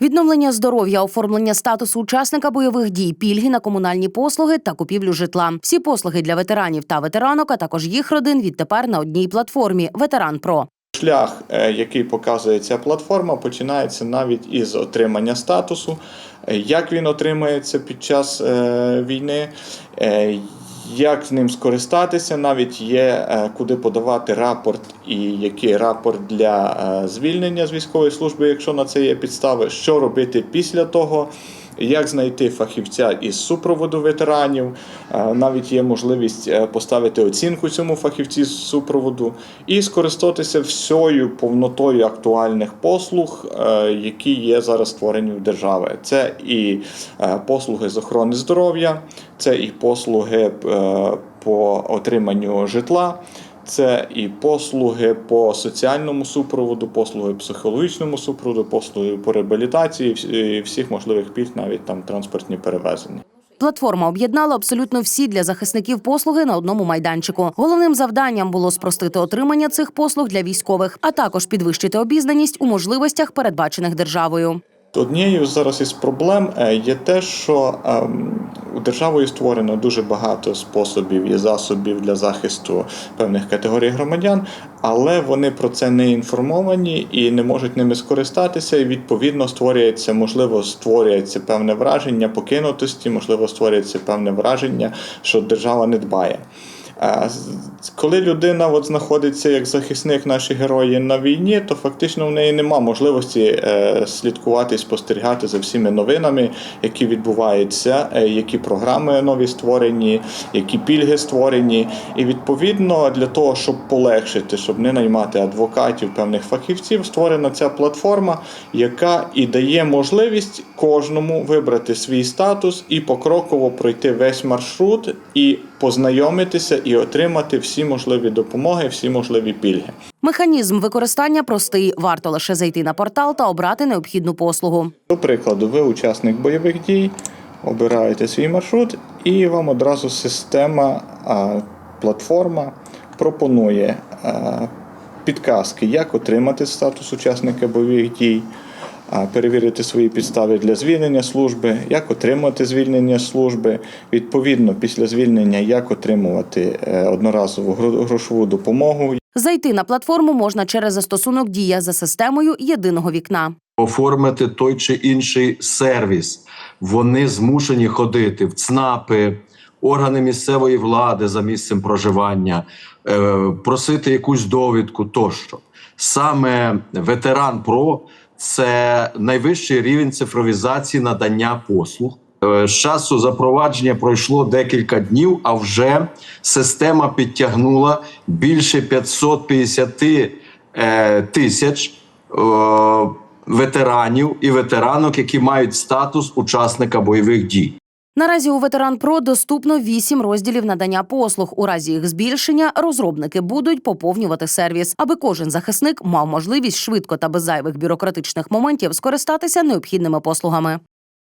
Відновлення здоров'я, оформлення статусу учасника бойових дій, пільги на комунальні послуги та купівлю житла. Всі послуги для ветеранів та ветеранок, а також їх родин відтепер на одній платформі Ветеран Про. Шлях, е, який показує ця платформа, починається навіть із отримання статусу, Е, як він отримується під час е, війни, як з ним скористатися, навіть є е, куди подавати рапорт і який рапорт для е, звільнення з військової служби, якщо на це є підстави, що робити після того. Як знайти фахівця із супроводу ветеранів, Е, навіть є можливість е, поставити оцінку цьому фахівці з супроводу і скористатися всією повнотою актуальних послуг, е, які є зараз створені в державі. Це і послуги з охорони здоров'я, це і послуги по отриманню житла. Це і послуги по соціальному супроводу, послуги психологічному супроводу, послуги по реабілітації, і всіх можливих пільг, навіть там транспортні перевезення. Платформа об'єднала абсолютно всі для захисників послуги на одному майданчику. Головним завданням було спростити отримання цих послуг для військових, а також підвищити обізнаність у можливостях, передбачених державою. Однією зараз із проблем е, є те, що ем, у державою створено дуже багато способів і засобів для захисту певних категорій громадян, але вони про це не інформовані і не можуть ними скористатися. І відповідно створюється, можливо, створюється певне враження покинутості, можливо, створюється певне враження, що держава не дбає. Коли людина от знаходиться як захисник, наші герої на війні, то фактично в неї нема можливості е, слідкувати спостерігати за всіми новинами, які відбуваються, е, які програми нові створені, які пільги створені. І відповідно для того, щоб полегшити, щоб не наймати адвокатів, певних фахівців, створена ця платформа, яка і дає можливість кожному вибрати свій статус і покроково пройти весь маршрут і познайомитися і отримати всі можливі допомоги, всі можливі пільги. Механізм використання простий. Варто лише зайти на портал та обрати необхідну послугу. До прикладу, ви учасник бойових дій, обираєте свій маршрут, і вам одразу система, платформа пропонує підказки, як отримати статус учасника бойових дій, перевірити свої підстави для звільнення служби, як отримати звільнення служби, відповідно, після звільнення, як отримувати е, одноразову грошову допомогу, Зайти на платформу можна через застосунок Дія за системою єдиного вікна. оформити той чи інший сервіс. Вони змушені ходити в ЦНАПи, органи місцевої влади за місцем проживання, е, просити якусь довідку тощо. Саме ветеран ПРО це найвищий рівень цифровізації надання послуг. Е, З часу запровадження пройшло декілька днів, а вже система підтягнула більше 550 е, тисяч е, ветеранів і ветеранок, які мають статус учасника бойових дій. Наразі у ветеранпро доступно вісім розділів надання послуг. У разі їх збільшення розробники будуть поповнювати сервіс, аби кожен захисник мав можливість швидко та без зайвих бюрократичних моментів скористатися необхідними послугами.